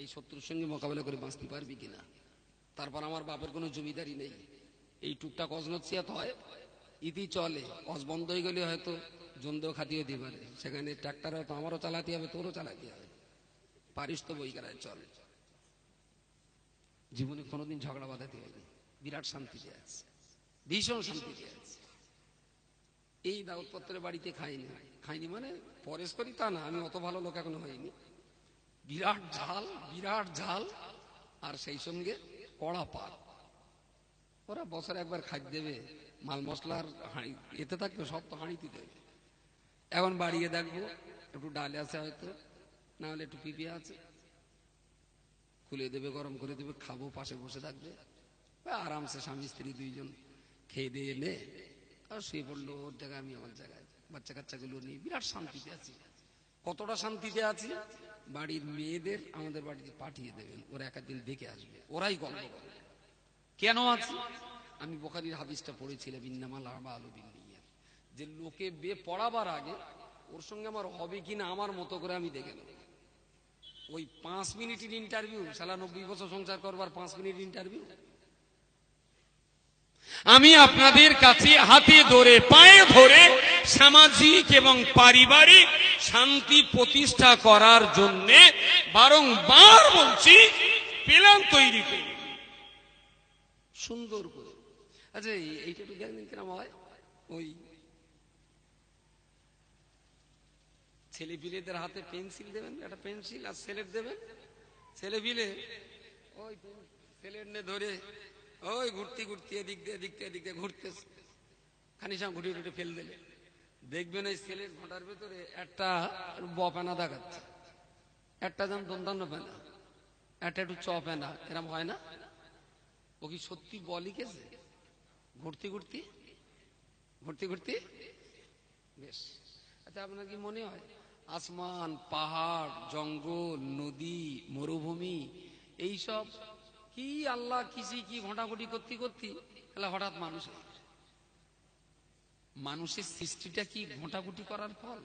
এই শত্রুর সঙ্গে মোকাবেলা করে বাঁচতে পারবি কিনা? তারপর আমার বাপের কোনো জমিদারি নেই। এই টুকটাক অজনসিয়াত হয়, ইতি চলে, অজ বন্ধ হয়ে গেলে হয়তো জন্দেও খাতিয়ে দিতে পারে। সেখানে ট্রাক্টর হয়তো আমারও চালাতে হবে, তোরও চালাতে হবে। পারিস তো বই করায় চলে। জীবনে কোনোদিন ঝগড়া বাঁধাতে হয়নি বিরাট শান্তিতে আছে। ভীষণ শান্তিতে আছে। এই দাউদপত্রের বাড়িতে খাইনি। খাইনি মানে পরেশ করি তা না, আমি অত ভালো লোক এখনও হয়নি বিরাট ঝাল বিরাট ঝাল, আর সেই সঙ্গে কড়া পাত। ওরা বছরে একবার খাদ্য দেবে, মাল মশলার হাঁড়ি, এতে থাকবে সব তো হাঁড়িতে দেবে। এখন বাড়িয়ে দেখব, একটু ডালে আছে হয়তো, না হলে একটু পিপি আছে। খুলে দেবে, গরম করে দেবে, খাব, পাশে বসে থাকবে। আরামসে স্বামী, স্ত্রী দুইজন খেয়ে দিয়ে নে আর শুয়ে পড়ল, ওর জায়গায় আমি আমার জায়গায়। বাচ্চা কাচ্চাগুলো নিয়ে বিরাট শান্তিতে আছি। কতটা শান্তিতে আছি? বাড়ির মেয়েদের আমাদের বাড়িতে পাঠিয়ে দেবেন। ওরা একদিন দেখে আসবে। ওরাই গল্প করবে কেন আছে? আমি বোখারির হাবিসটা পড়েছিলাম ইন্নামাল আবা আলু বিল্লিয়ার যে লোকে বে পড়াবার আগে ওর সঙ্গে আমার হবে কিনা আমার মতো করে আমি দেখে নেব। ওই পাঁচ মিনিটের ইন্টারভিউ সালা নব্বই বছর সংসার করবার পাঁচ মিনিট ইন্টারভিউ আমি আপনাদের কাছে হাতে ধরে, পায়ে ধরে সামাজিক এবং পারিবারিক শান্তি প্রতিষ্ঠা করার জন্য বারংবার বলছি, প্ল্যান তৈরি করুন। সুন্দর করে। আচ্ছা এইটা দেখেন কিরম হয় ওই ছেলে বিলেদের হাতে পেন্সিল দেবেন, একটা পেন্সিল আর সেলেট দেবেন। ছেলে বিলে ওই নে ধরে ওই ঘুরতে ঘুরতে এদিক দিয়ে এদিক দিয়ে এদিক দিয়ে ঘুরতেছে। খানি সব ঘুটে ঘুটে ফেল দিলে। দেখবেন এই সেলের ঘোটার ভেতরে একটা বপেনা দেখাচ্ছে। একটা যেন দন্তান্ন পেনা। একটা একটু চ পেনা। এরম হয় না? ও কি সত্যি বলি কেছে ঘুরতে ঘুরতে? ঘুরতে ঘুরতে? বেশ। আচ্ছা আপনার কি মনে হয়? আসমান, পাহাড়, জঙ্গল, নদী, মরুভূমি, এইসব কি আল্লাহ কিসি কি ঘটাঘটি করতে করতে? তাহলে হঠাৎ মানুষ মানুষের সৃষ্টিটা কি ঘটাঘটি করার ফল?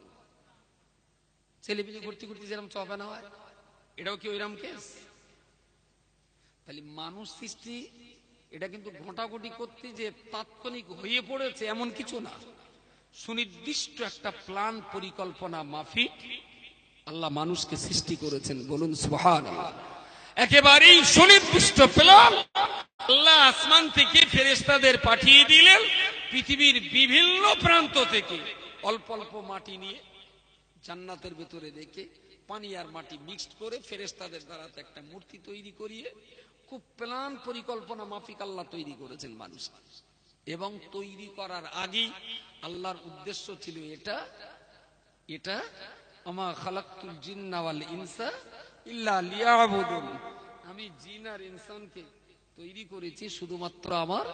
ছেলেপিলে ঘুরতে ঘুরতে যেরকম চপানা হয়, এটাও কি ওইরকম কেস তাহলে মানুষ সৃষ্টি, এটা কিন্তু ঘটাঘটি করতে যে তাৎক্ষণিক হয়ে পড়েছে এমন কিছু না। সুনির্দিষ্ট একটা প্ল্যান পরিকল্পনা, মাফিক আল্লাহ মানুষকে সৃষ্টি করেছেন। বলুন সুহান একেবারেই সুনির্দিষ্ট প্ল্যান আল্লাহ আসমান থেকে ফেরেস্তাদের পাঠিয়ে দিলেন পৃথিবীর বিভিন্ন প্রান্ত থেকে। অল্প অল্প মাটি নিয়ে জান্নাতের ভেতরে রেখে পানি আর মাটি মিক্সড করে ফেরেস্তাদের দ্বারা একটা মূর্তি তৈরি করিয়ে খুব প্ল্যান পরিকল্পনা মাফিক আল্লাহ তৈরি করেছেন মানুষ। এবং তৈরি করার আগেই আল্লাহর উদ্দেশ্য ছিল এটা এটা, আমা খালাক্তুল জিন্না ওয়াল ইনসা আমি জিন আর ইনসানকে তৈরি করেছি শুধুমাত্র আমার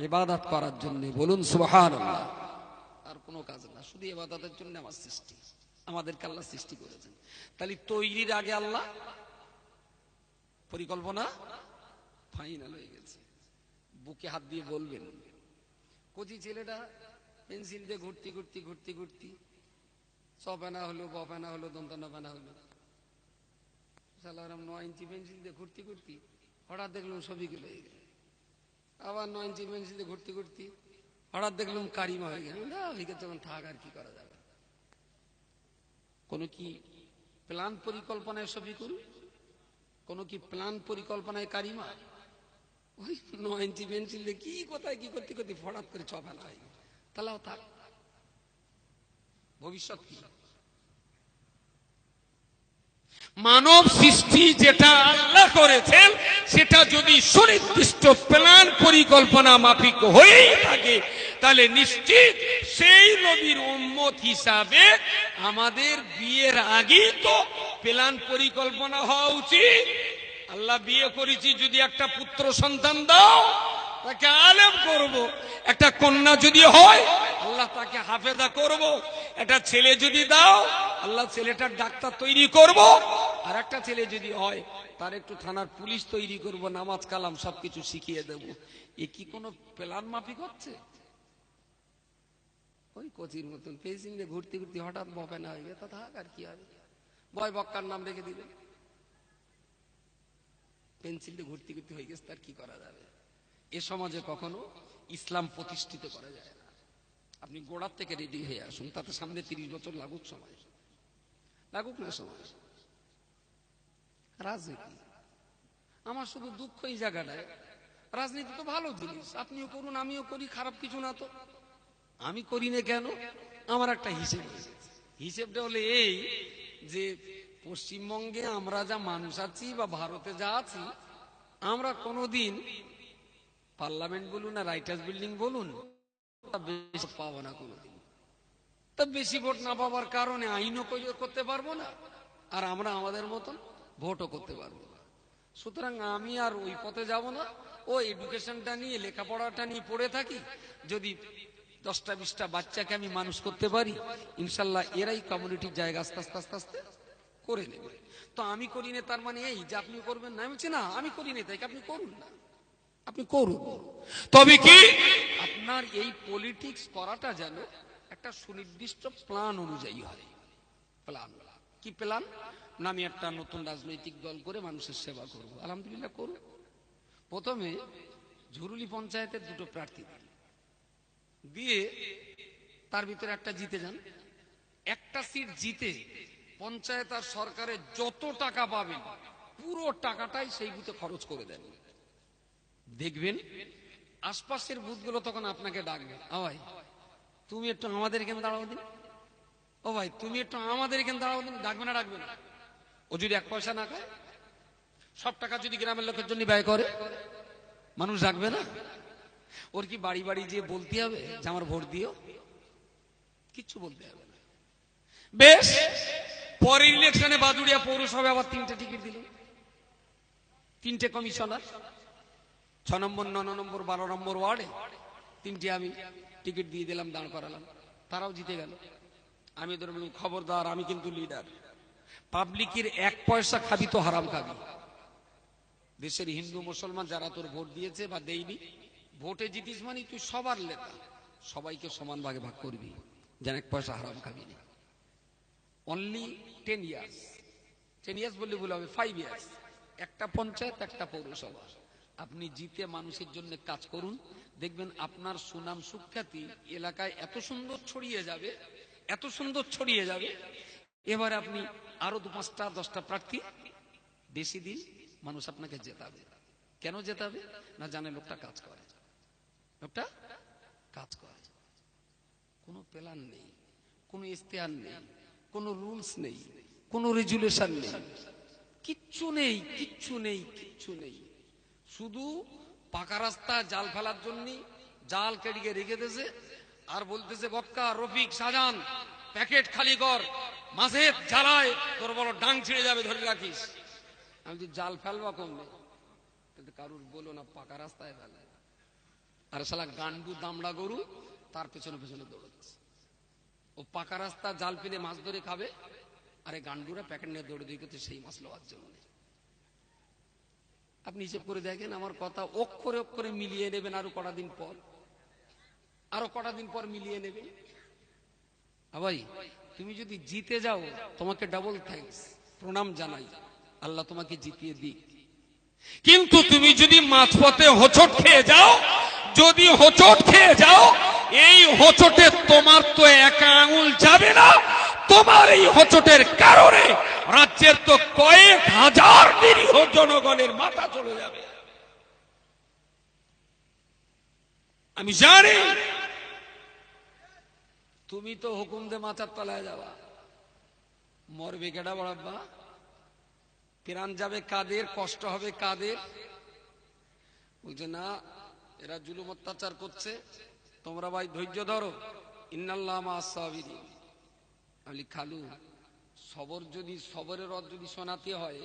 ইবাদত করার জন্য। বলুন, সুবহানাল্লাহ। আর কোনো কাজ না, শুধু ইবাদতের জন্য আমার সৃষ্টি। আমাদেরকে আল্লাহ সৃষ্টি করেছেন। তাহলে তৈরির আগে আল্লাহ? পরিকল্পনা? ফাইনাল হয়ে গেছে। বুকে হাত দিয়ে বলবেন। কচি ছেলেটা পেন্সিল দিয়ে ঘুরতে ঘুরতে ঘুরতে ঘুরতে। সপেনা হলো বপেনা হলো দন্তনা পেনা হলো। সালারাম নয় ইঞ্চি পেন্সিল দিয়ে ঘুরতে হঠাৎ দেখলাম হয়ে আবার নয় ইঞ্চি পেন্সিল দিয়ে ঘুরতে হঠাৎ দেখলাম কারিমা হয়ে গেল। তখন থাক আর কি করা যাবে। কোনো কি প্ল্যান পরিকল্পনায় কি প্ল্যান পরিকল্পনায় কারিমা? ওই নয় ইঞ্চি পেন্সিল দিয়ে কি কোথায় কি করতে করতে হঠাৎ করে চপানা হয় তাহলেও থাক। ভবিষ্যৎ কি? মানব সৃষ্টি যেটা আল্লাহ করেছেন, সেটা যদি সুনির্দিষ্ট প্ল্যান পরিকল্পনা মাফিক হয়েই থাকে, তাহলে নিশ্চিত সেই নবীর উম্মত হিসাবে আমাদের বিয়ের আগেই তো প্ল্যান পরিকল্পনা হওয়া উচিত। আল্লাহ বিয়ে করেছি, যদি একটা পুত্র সন্তান দাও, তাকে আলেম করব। একটা কন্যা যদি হয়, আল্লাহ তাকে হাফেদা করব। একটা ছেলে যদি দাও, আল্লাহ ছেলেটার ডাক্তার তৈরি করব। আর একটা ছেলে যদি হয়, তার একটু থানার পুলিশ তৈরি করব, নামাজ, কালাম সবকিছু শিখিয়ে দেব। এ কি কোনো প্ল্যান মাফিক হচ্ছে? ওই কচির মতন পেয়েছেন যে ঘুরতে ঘুরতে হঠাৎ বপে না হয়ে তা থাক আর কি হবে। বয় বক্কার নাম রেখে দিলেন পেন্সিল দিয়ে ঘুরতে ঘুরতে হয়ে গেছে, তার কি করা যাবে? এ সমাজে কখনো ইসলাম প্রতিষ্ঠিত করা যায় না। আপনি গোড়ার থেকে রেডি হয়ে আসুন, তাতে সামনে তিরিশ বছর লাগুক সময়। লাগুক না সময়। রাজনীতি। আমার শুধু দুঃখ এই জায়গাটায় রাজনীতি তো ভালো জিনিস। আপনিও করুন, আমিও করি, খারাপ কিছু না তো। আমি করি না কেন? আমার একটা হিসেব হিসেবটা হলে এই যে, পশ্চিমবঙ্গে আমরা যা মানুষ আছি বা ভারতে যা আছি, আমরা কোনোদিন পার্লামেন্ট বলুন আর রাইটার্স বিল্ডিং বলুন পাবো না কোনোদিন। তা বেশি ভোট না পাওয়ার কারণে আইনও করতে পারব না। আর আমরা আমাদের মতন ভোটও করতে পারব। না সুতরাং আমি আর ওই পথে যাব না। ও এডুকেশনটা নিয়ে লেখাপড়াটা নিয়ে পড়ে থাকি। যদি দশটা বিশটা বাচ্চাকে আমি মানুষ করতে পারি ইনশাল্লাহ এরাই কমিউনিটির জায়গা আস্তে আস্তে আস্তে আস্তে করে নেবে। তো আমি করি না তার মানে এই যে আপনি করবেন না আমি না আমি করি না তাই আপনি করুন না। আপনি করুন। তবে কি? আপনার এই পলিটিক্স করাটা যেন একটা সুনির্দিষ্ট প্ল্যান অনুযায়ী হয়। প্ল্যান কি প্ল্যান না আমি একটা নতুন রাজনৈতিক দল করে মানুষের সেবা করব। আলহামদুলিল্লাহ করব। প্রথমে ঝুরুলি পঞ্চায়েতের দুটো প্রার্থী। দিয়ে তার ভিতরে একটা জিতে যান। একটা সিট জিতে পঞ্চায়েত আর সরকারে যত টাকা পাবেন, পুরো টাকাটাই সেই বুথে খরচ করে দেন। দেখবেন, আশপাশের বুথগুলো তখন আপনাকে ডাকবে ও ভাই, তুমি একটু আমাদের এখানে দাঁড়াও দিন। ও ভাই, তুমি একটু আমাদের এখানে দাঁড়াও দিন। ডাকবে না ডাকবে না। ও যদি এক পয়সা না খায়, সব টাকা যদি গ্রামের লোকের জন্য ব্যয় করে, মানুষ ডাকবে না? ওর কি বাড়ি বাড়ি যেয়ে বলতে হবে যে আমার ভোট দিও? কিচ্ছু বলতে হবে না। বেশ, পরের ইলেকশনে বাদুড়িয়া পৌরসভা আবার তিনটে টিকিট দিল। তিনটে কমিশনার, ছ নম্বর ন নম্বর, বারো নম্বর ওয়ার্ডে তিনটে আমি টিকিট দিয়ে দিলাম, দাঁড় করালাম। তারাও জিতে গেল। আমি ওদের বললাম খবরদার, আমি কিন্তু লিডার পাবলিকের এক পয়সা খাবি তো হারাম খাবি। দেশের হিন্দু, মুসলমান, যারা তোর ভোট দিয়েছে বা দেয়নি, ভোটে জিতিস মানে তুই সবার লেতা সবাইকে সমান ভাগে ভাগ করবি। যেন এক পয়সা হারাম খাবি না। Only ten years ten years বললে ভুল হবে ফাইভ ইয়ার্স একটা পঞ্চায়েত, একটা পৌরসভা। আপনি জিতে মানুষের জন্য কাজ করুন। দেখবেন আপনার সুনাম সুখ্যাতি এলাকায় এত সুন্দর ছড়িয়ে যাবে, এত সুন্দর ছড়িয়ে যাবে এবার আপনি আরও দু পাঁচটা, দশটা প্রার্থী, বেশি দিন মানুষ আপনাকে জেতাবে। কেন জেতাবে? না জানে লোকটা কাজ করে। লোকটা কাজ করে। কোনো প্ল্যান নেই, কোনো ইস্তেহার নেই, কোনো রুলস নেই, কোনো রেজুলেশন নেই। কিচ্ছু নেই কিচ্ছু নেই কিচ্ছু নেই। শুধু পাকা রাস্তা, জাল ফেলার জন্য জাল কেডিকে রেখে দিয়েছে আর বলতেছে, বক্কা, রফিক, সাজান, প্যাকেট খালি কর। মাঝে জ্বালায় তোর বড় ডাং ছিঁড়ে যাবে, ধরে রাখিস। আমি জাল ফেলবা কমবে কিন্তু কারুর বলো না, পাকা রাস্তায় ফেলে। আর শালা গান্ডু দামড়া গরু, তার পেছনে পেছনে দৌড়াচ্ছে। ও পাকা রাস্তা, জাল ফেলে মাছ ধরে খাবে। আরে গান্ডুরা প্যাকেট নিয়ে দৌড়ে দিয়ে করছে, সেই মাছ লওয়ার জন্য। আপনি হিসেব করে দেখেন, আমার কথা অক্ষরে অক্ষরে মিলিয়ে নেবেন আরও কটা দিন পর। আরও কটা দিন পর মিলিয়ে নেবেন। আ ভাই তুমি যদি জিতে যাও, তোমাকে ডাবল থ্যাঙ্কস প্রণাম জানাই। আল্লাহ তোমাকে জিতিয়ে দিক। কিন্তু তুমি যদি মাঝপথে হোঁচট খেয়ে যাও, যদি হোঁচট খেয়ে যাও, এই হোঁচটে তোমার তো একা আঙুল যাবে না, তোমার এই হোঁচটের কারণে রাজ্যের তো কয়েক হাজার নিরীহ জনগণের মাথা চলে যাবে। আমি জানি তুমি তো হুকুম দে মাথার তলায় যাওয়া মরবে কেডা বড়াব্বা প্রাণ যাবে কাদের, কষ্ট হবে কাদের? বলছে, না, এরা জুলুম অত্যাচার করছে। তোমরা ভাই ধৈর্য ধরো। ইন্নাল্লাহ মা সাবিরিন। আমি খালু, সবর যদি, সবরের রথ যদি শোনাতে হয়,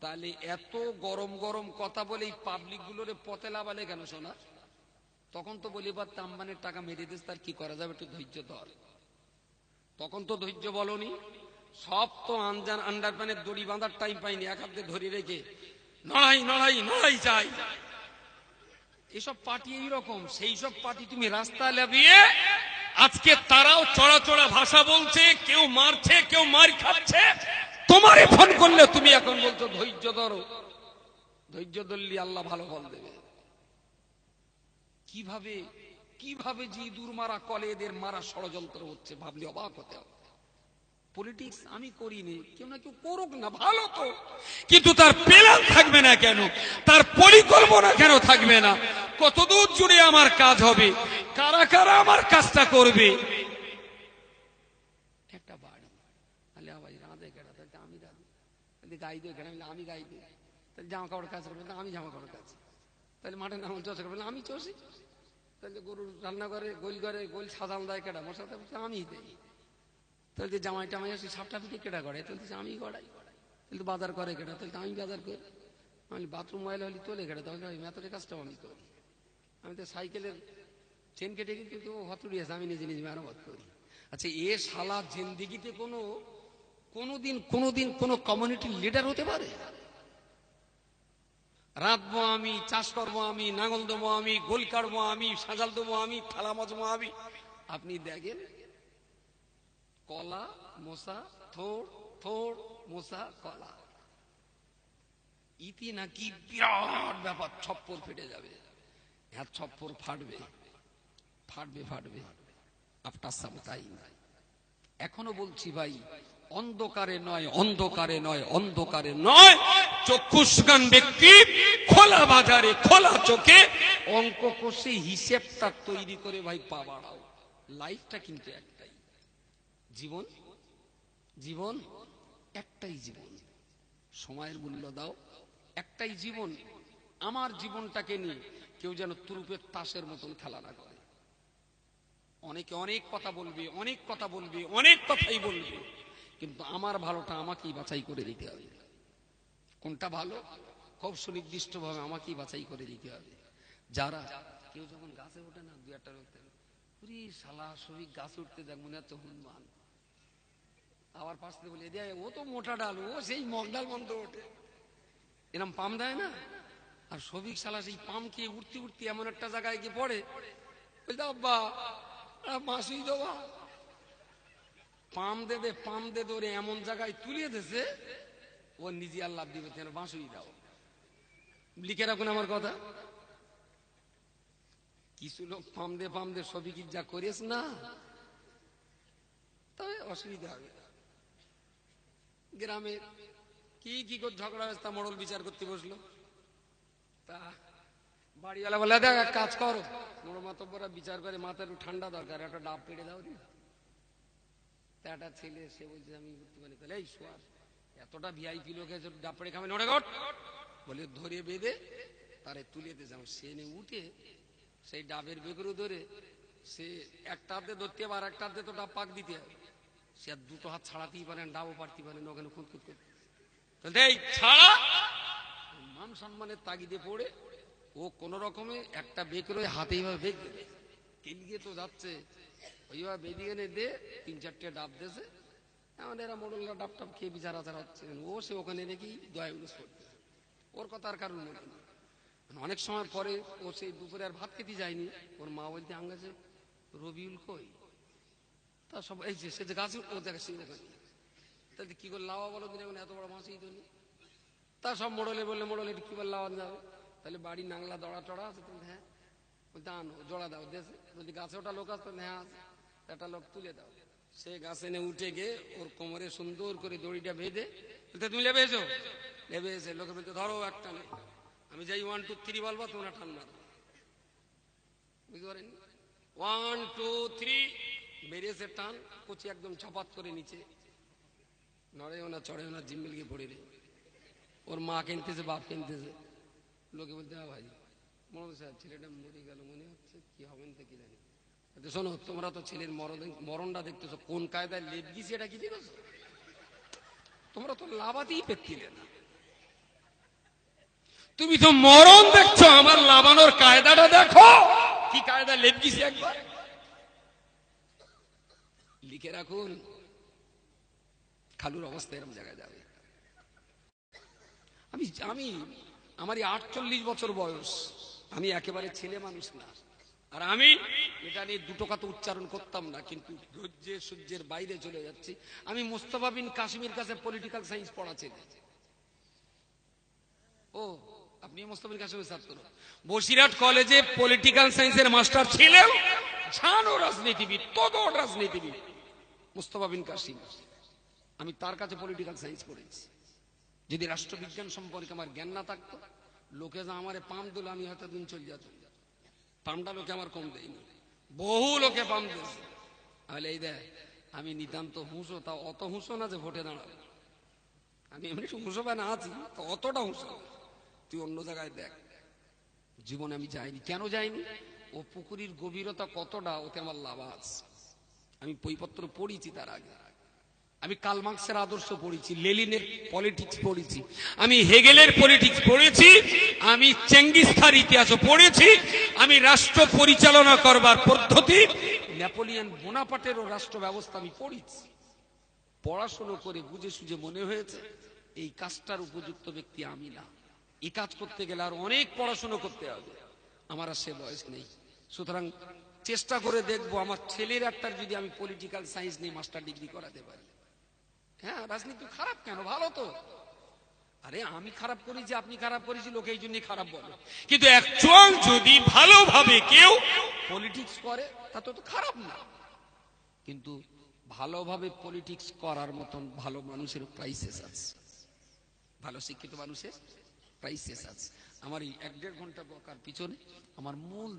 তাহলে এত গরম গরম কথা বলে এই পাবলিক গুলোরে পথে লাভালে কেন শোনা তখন তো বলি বা তাম্বানের টাকা মেরে দিস, তার কি করা যাবে? একটু ধৈর্য ধর। তখন তো ধৈর্য বলনি। সব তো আনজান আন্ডারপ্যানের দড়ি বাঁধার টাইম পাইনি, এক হাতে ধরে রেখে, নড়াই নড়াই নড়াই চাই। এসব পার্টি এইরকম, সেই সব পার্টি তুমি রাস্তায় লাভিয়ে আজকে তারাও চড়া চড়া ভাষা বলছে, কেউ মারছে, কেউ মার খাচ্ছে। তোমারে ফোন করলে তুমি এখন বলছো, ধৈর্য ধরো। ধৈর্য ধরলি আল্লাহ ভালো ফল দেবে। কীভাবে কীভাবে যে ইঁদুর মারা কলে এদের মারা ষড়যন্ত্র হচ্ছে ভাবলে অবাক হতে হবে। পলিটিক্স আমি করিনি কেউ না কেউ করুক না, ভালো তো। কিন্তু তার প্ল্যান থাকবে না কেন? তার পরিকল্পনা কেন থাকবে না? কতদূর জুড়ে আমার কাজ হবে? কারা কারা আমার কাজটা করবে? একটা বাড়ি। তাহলে ভাই, রাঁধে কেটা তাহলে আমি গাই দিয়ে আমি গাই দিই তাহলে জামা কাপড় কাজ করবে আমি জামা কাপড় কাজ তাহলে মাঠে নাম চষে করবে আমি চষি তাহলে গরুর রান্না করে, গোল করে, গোল সাজান দেয় কেটা মশলা দেয় আমি দিই। তাহলে যে জামাই টামাই আসি সাপটা পিঠে কেটা করে তাহলে আমি গড়াই। তাহলে বাজার করে কেটা তাহলে আমি বাজার করি। আমি বাথরুম ময়লা হলে তোলে কেটা তাহলে ওই মেথরের কাজটাও আমি করি। আমি তো সাইকেলের চেন কেটে কিন্তু হতুড়ি আছে, আমি নিজে নিজে মেরামত করি। আচ্ছা এ শালা জিন্দিগিতে কোনো কোনোদিন কোনোদিন কোনো কমিউনিটির লিডার হতে পারে? রাঁধবো আমি, চাষ করব আমি, নাঙল দেবো আমি, গোল কাটবো আমি, সাজাল দেবো আমি, থালা মজবো আমি। আপনি দেখেন, কলা, মশা, থোড় থোড়, মশা, কলা। ইতি নাকি বিরাট ব্যাপার, ছপ্পর ফেটে যাবে। হ্যাঁ ছপ্পর ফাটবে। ফাটবে ফাটবে। আফটার সাম টাইম এখনও বলছি ভাই অন্ধকারে নয় অন্ধকারে নয় অন্ধকারে নয়। চক্ষুষ্কান ব্যক্তি খোলা বাজারে, খোলা চোখে অঙ্ক কষে হিসেবটা তৈরি করে ভাই পা বাড়াও লাইফটা কিন্তু একটাই। জীবন জীবন, একটাই জীবন। সময়ের মূল্য দাও, একটাই জীবন। আমার জীবনটাকে নিয়ে কেউ যেন তুরুপের তাসের মতন খেলা না করে। অনেকে অনেক কথা বলবে, অনেক কথা বলবে, অনেক কথাই বলবে। কিন্তু আমার ভালোটা আমাকেই বাছাই করে দিতে হবে। কোনটা ভালো? খুব সুনির্দিষ্ট ভাবে আমাকেই বাছাই করে দিতে হবে। যারা কেউ যখন গাছে ওঠে না দু একটা উঠতে উরি শালা সবিক গাছে উঠতে দেখ, মনে হচ্ছে হনুমান। আবার পাশ থেকে বলে দেয় ও তো মোটা ডাল, ও সেই মগডাল মন্ত্র ওঠে। এরম পাম দেয় না? আর সবিক শালা সেই পাম খেয়ে উঠতে উঠতে এমন একটা জায়গায় গিয়ে পড়ে। বলতে, আব্বা মাসুই দেবা পাম দেবে, পাম দে ধরে এমন জায়গায় তুলিয়ে দিছে ও নিজে আল্লাহ দিবে কেন বাঁশুই দাও। লিখে রাখুন আমার কথা। কিছু লোক পাম দে পাম দে, সবই কি যা করিস না? তবে অসুবিধা হবে। গ্রামে কি কি করে ঝগড়া হয়েছে তা মোড়ল বিচার করতে বসল। তা বাড়িওয়ালা বলে, দেখ, এক কাজ করো। মোড় মাতব্বরা বিচার করে, মাথার একটু ঠান্ডা দরকার, একটা ডাব পেড়ে দাও রে। একটা ছেলে, সে বলছে, আমি পারি তাহলে এই শোয়ার এতটা ভিআইপি লোক এসে ডাব পেড়ে খাবে, নড়ে গট বলে, ধরে বেঁধে তারে তুলে দিয়ে যাও সে নে উঠে সেই ডাবের বেগুলো ধরে সে একটা হাতে ধরতে হবে আর একটা হাতে তো ডাব পাক দিতে হবে সে আর দুটো হাত ছাড়াতেই পারেন ডাবও পারতে পারেন ওখানে খুঁত খুঁত করতে তাহলে এই ছাড়া মান সম্মানের তাগিদে পড়ে ও কোন রকমে একটা বেকের ওই হাতে এইভাবে বেগ দেবে কিলগিয়ে তো যাচ্ছে। ওইভাবে বেদিয়ে এনে দে তিন চারটে ডাব দেছে আমাদের এরা মোড়লরা ডাব টাব খেয়ে বিচার আচার হচ্ছে। ও সে ওখানে রেখেই দয়া উলুস করতে ওর কথা আর কারণ মনে অনেক সময় পরে ও সেই দুপুরে আর ভাত খেতে যায়নি। ওর মা বলতে আঙ্গাছে রবিউল কই? তা সব এই যে, সে যে গাছ, ও দেখে সে ওখানে তাহলে কি করে লাওয়া বলো দিন? এখন এত বড় মাছই তো তা সব মোড়লে বললে, মোড়লে কি করে লাওয়া যাবে? তাহলে বাড়ি নাংলা দড়া টড়া আছে। তুমি হ্যাঁ। বলতে আনো, জোড়া দাও। দেশে যদি গাছে ওটা লোক আসতো হ্যাঁ আছে একটা লোক তুলে দাও। সে গাছে নে উঠে গিয়ে ওর কোমরে সুন্দর করে দড়িটা বেঁধে তুমি লেবে এসো? লেবে এসে লোকে বলতে ধরো একটা নেই আমি যাই ওয়ান টু থ্রি বলব তোমরা টান বুঝতে পারেন ওয়ান টু থ্রি বেরিয়েছে টান, কচি একদম চপাত করে নিচে। নড়েও না চড়েও না, জিম্মিল গিয়ে পড়ে রে। ওর মা কিনতেছে, বাপ কিনতেছে। লোকে বলতে হ্যাঁ ভাই। মনে সাহেব ছেলেটা মরে গেল, মনে হচ্ছে কি কি জানি। শোনো, তোমরা তো ছেলের মরণ মরণটা দেখতেছো। কোন কায়দায় লেপ গিয়েছে এটা কি দেখেছ তোমরা তো লাভাতেই তুমি তো মরণ দেখছ, আমার লাভানোর কায়দাটা দেখো। কি কায়দা লেপকিছি একবার? লিখে রাখুন। খালুর অবস্থা এরকম জায়গায় যাবে। আমি আমি আমারই আটচল্লিশ বছর বয়স। আমি একেবারে ছেলে মানুষ না। আর আমি এটা নিয়ে দুটো কথা উচ্চারণ করতাম না, কিন্তু ধৈর্যের সূর্যের বাইরে চলে যাচ্ছি। আমি মোস্তফা বিন কাশ্মীর কাছে পলিটিক্যাল সায়েন্স পড়া ছেলে ও আপনি মোস্তফির কাসেমের ছাত্র। বসিরহাট কলেজে পলিটিক্যাল সায়েন্সের মাস্টার ছিলেন ঝানো রাজনীতিবিদ তগড় রাজনীতিবিদ মুস্তফা বিন কাসিম আমি তার কাছে পলিটিক্যাল সায়েন্স পড়েছি। যদি রাষ্ট্রবিজ্ঞান সম্পর্কে আমার জ্ঞান না থাকতো, লোকে যা আমারে পাম দিল, আমি হয়তো দিন চলে যেত পামটা লোকে আমার কম দেয়নি বহু লোকে পাম দিয়েছে। তাহলে এই দেখ, আমি নিতান্ত হুঁসো তা অত হুঁসো না যে ভোটে দাঁড়াবে। আমি এমনি হুঁসো না আছি, তো অতটা হুঁসো তুই অন্য জায়গায় দেখ, জীবনে আমি যাইনি। কেন যাইনি? ও পুকুরির গভীরতা কতটা, ওতে আমার লাভ আছে। আমি বইপত্র পড়েছি তার আগে। আমি কালমার্ক্সের আদর্শ পড়েছি, লেলিনের পলিটিক্স পড়েছি, আমি হেগেলের পলিটিক্স পড়েছি, আমি চেঙ্গিস্তার ইতিহাসও পড়েছি, আমি রাষ্ট্র পরিচালনা করবার পদ্ধতি, নেপোলিয়ন বোনাপাটেরও রাষ্ট্র ব্যবস্থা আমি পড়েছি। পড়াশুনো করে বুঝে সুঝে মনে হয়েছে, এই কাজটার উপযুক্ত ব্যক্তি আমি না। এই কাজ করতে গেলে আর অনেক পড়াশুনো করতে হবে। আমার আর সে বয়স নেই। সুতরাং চেষ্টা করে দেখব, আমার ছেলের একটার যদি আমি পলিটিক্যাল সায়েন্স নিয়ে মাস্টার ডিগ্রি করাতে পারি। হ্যাঁ রাজনীতি খারাপ কেন? ভালো তো। আরে, আমি খারাপ করেছি আপনি খারাপ করেছি লোকে এই জন্যই খারাপ বলে। কিন্তু অ্যাকচুয়াল যদি ভালোভাবে কেউ পলিটিক্স করে, তো তো খারাপ না। কিন্তু ভালোভাবে পলিটিক্স করার মতন ভালো মানুষের ক্রাইসিস আছে। ভালো শিক্ষিত মানুষের ক্রাইসিস আছে। আমার এই এক দেড় ঘণ্টা বকার পিছনে আমার মূল